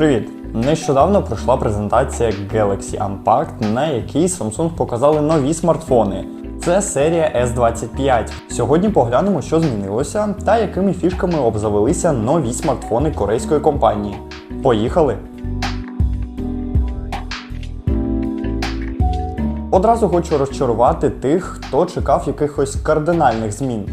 Привіт! Нещодавно пройшла презентація Galaxy Unpacked, на якій Samsung показали нові смартфони. Це серія S25. Сьогодні поглянемо, що змінилося та якими фішками обзавелися нові смартфони корейської компанії. Поїхали! Одразу хочу розчарувати тих, хто чекав якихось кардинальних змін.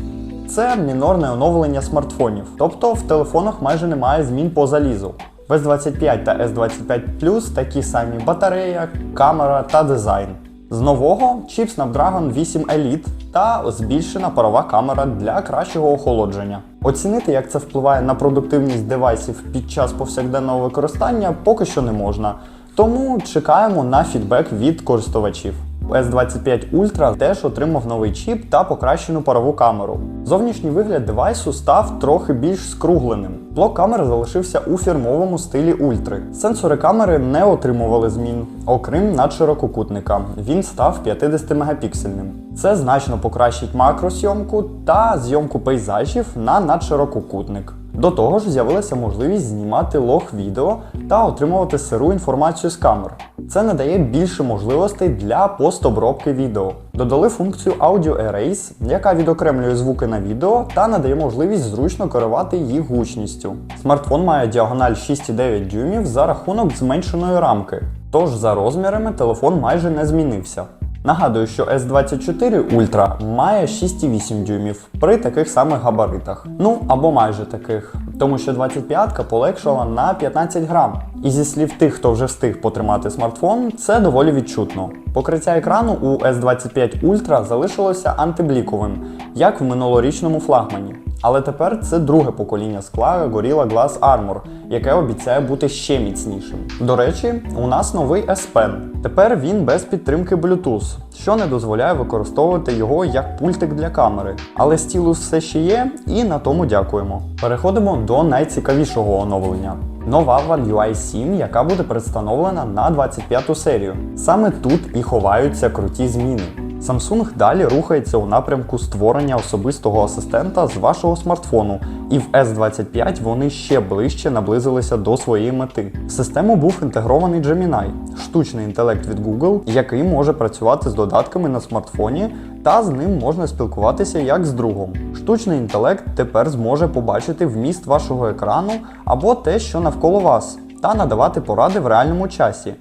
Це мінорне оновлення смартфонів, тобто в телефонах майже немає змін по залізу. В S25 та S25 Plus такі самі батарея, камера та дизайн. З нового чіп Snapdragon 8 Elite та збільшена парова камера для кращого охолодження. Оцінити, як це впливає на продуктивність девайсів під час повсякденного використання, поки що не можна. Тому чекаємо на фідбек від користувачів. S25 Ultra теж отримав новий чіп та покращену парову камеру. Зовнішній вигляд девайсу став трохи більш скругленим. Блок камери залишився у фірмовому стилі Ультри. Сенсори камери не отримували змін, окрім надширококутника. Він став 50 мегапіксельним. Це значно покращить макросйомку та зйомку пейзажів на надширококутник. До того ж, з'явилася можливість знімати лог відео та отримувати сиру інформацію з камер. Це надає більше можливостей для постобробки відео. Додали функцію Audio Erase, яка відокремлює звуки на відео та надає можливість зручно керувати їх гучністю. Смартфон має діагональ 6,9 дюймів за рахунок зменшеної рамки, тож за розмірами телефон майже не змінився. Нагадую, що S24 Ultra має 6,8 дюймів при таких самих габаритах. Ну або майже таких, тому що 25-ка полегшала на 15 грам. І зі слів тих, хто вже встиг потримати смартфон, це доволі відчутно. Покриття екрану у S25 Ultra залишилося антибліковим, як в минулорічному флагмані. Але тепер це друге покоління скла Gorilla Glass Armor, яке обіцяє бути ще міцнішим. До речі, у нас новий S Pen. Тепер він без підтримки Bluetooth, що не дозволяє використовувати його як пультик для камери. Але стілус все ще є, і на тому дякуємо. Переходимо до найцікавішого оновлення. Нова One UI 7, яка буде представлена на 25-ту серію. Саме тут і ховаються круті зміни. Samsung далі рухається у напрямку створення особистого асистента з вашого смартфону, і в S25 вони ще ближче наблизилися до своєї мети. В систему був інтегрований Gemini, штучний інтелект від Google, який може працювати з додатками на смартфоні, та з ним можна спілкуватися як з другом. Штучний інтелект тепер зможе побачити вміст вашого екрану або те, що навколо вас, та надавати поради в реальному часі.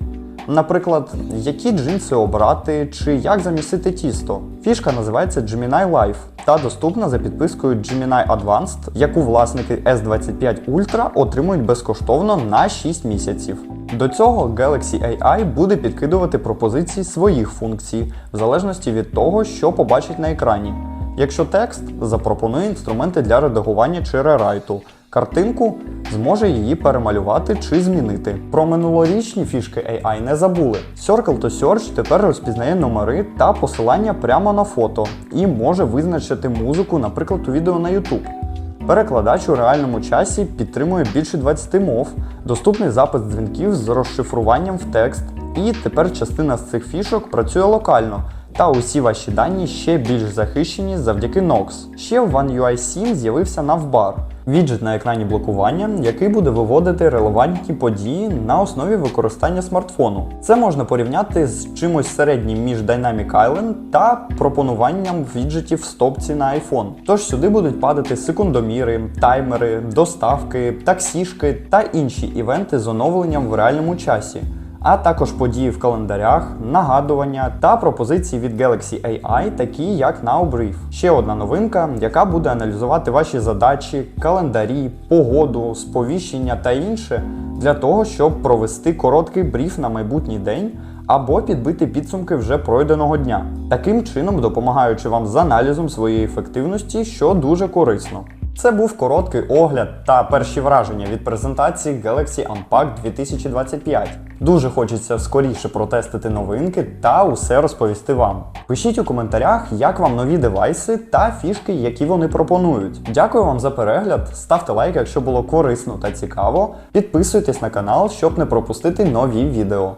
Наприклад, які джинси обрати чи як замісити тісто. Фішка називається Gemini Life та доступна за підпискою Gemini Advanced, яку власники S25 Ultra отримують безкоштовно на 6 місяців. До цього Galaxy AI буде підкидувати пропозиції своїх функцій, в залежності від того, що побачить на екрані. Якщо текст запропонує інструменти для редагування чи рерайту, картинку зможе її перемалювати чи змінити. Про минулорічні фішки AI не забули. Circle to Search тепер розпізнає номери та посилання прямо на фото і може визначити музику, наприклад, у відео на YouTube. Перекладач у реальному часі підтримує більше 20 мов, доступний запис дзвінків з розшифруванням в текст, і тепер частина з цих фішок працює локально. Та усі ваші дані ще більш захищені завдяки Nox. Ще в One UI 7 з'явився навбар віджит на екрані блокування, який буде виводити релевантні події на основі використання смартфону. Це можна порівняти з чимось середнім між Dynamic Island та пропонуванням віджитів в стопці на iPhone. Тож сюди будуть падати секундоміри, таймери, доставки, таксішки та інші івенти з оновленням в реальному часі а також події в календарях, нагадування та пропозиції від Galaxy AI, такі як NowBrief. Ще одна новинка, яка буде аналізувати ваші задачі, календарі, погоду, сповіщення та інше для того, щоб провести короткий бриф на майбутній день. Або підбити підсумки вже пройденого дня, таким чином допомагаючи вам з аналізом своєї ефективності, що дуже корисно. Це був короткий огляд та перші враження від презентації Galaxy Unpacked 2025. Дуже хочеться скоріше протестити новинки та усе розповісти вам. Пишіть у коментарях, як вам нові девайси та фішки, які вони пропонують. Дякую вам за перегляд, ставте лайк, якщо було корисно та цікаво. Підписуйтесь на канал, щоб не пропустити нові відео.